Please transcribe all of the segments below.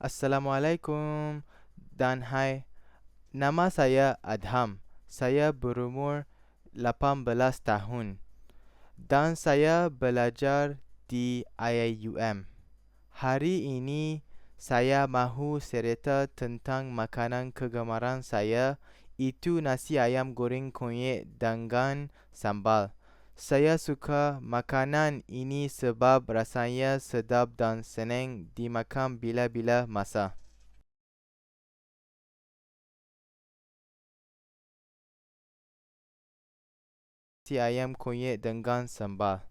Assalamualaikum dan hai. Nama saya Adham. Saya berumur 18 tahun dan saya belajar di IAUM. Hari ini saya mahu cerita tentang makanan kegemaran saya itu nasi ayam goreng kunyit dengan sambal. saya suka makanan ini sebab rasanya sedap dan seneng dimakan bila-bila masa. Nasi ayam kunyit denggan sembah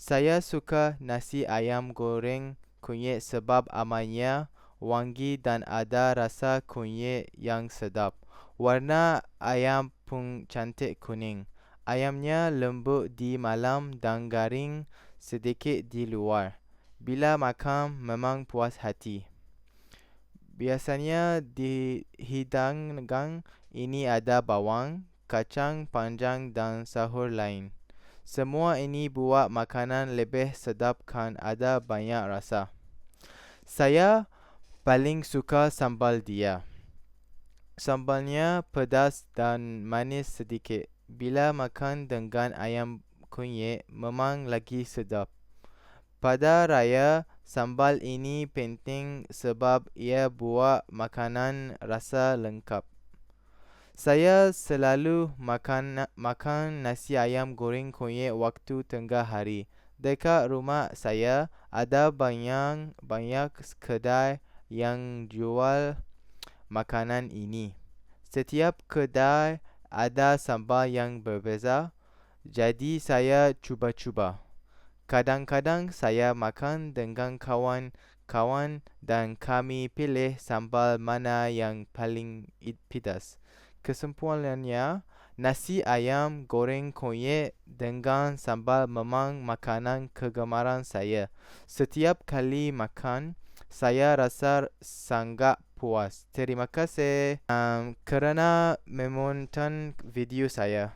saya suka nasi ayam goreng kunyit sebab amanya wanggi dan ada rasa kunyit yang sedap. Warna ayam pun cantik kuning. Ayamnya lembut di malam dan garing sedikit di luar. Bila makan memang puas hati. Biasanya dihidangkan ini ada bawang, kacang panjang dan sahur lain. Semua ini buat makanan lebih sedap kan ada banyak rasa. Saya paling suka sambal dia. Sambalnya pedas dan manis sedikit. Bila makan dengan ayam kunyit memang lagi sedap. Pada raya, sambal ini penting sebab ia buat makanan rasa lengkap. Saya selalu makan makan nasi ayam goreng kunyit waktu tengah hari. Dekat rumah saya ada banyak banyak kedai yang jual makanan ini. Setiap kedai ada sambal yang berbeza, jadi saya cuba-cuba. Kadang-kadang saya makan dengan kawan-kawan dan kami pilih sambal mana yang paling pedas. Kesimpulannya, nasi ayam goreng kunyit dengan sambal memang makanan kegemaran saya. Setiap kali makan, saya rasa sangat puas. Terima kasih um, kerana menonton video saya.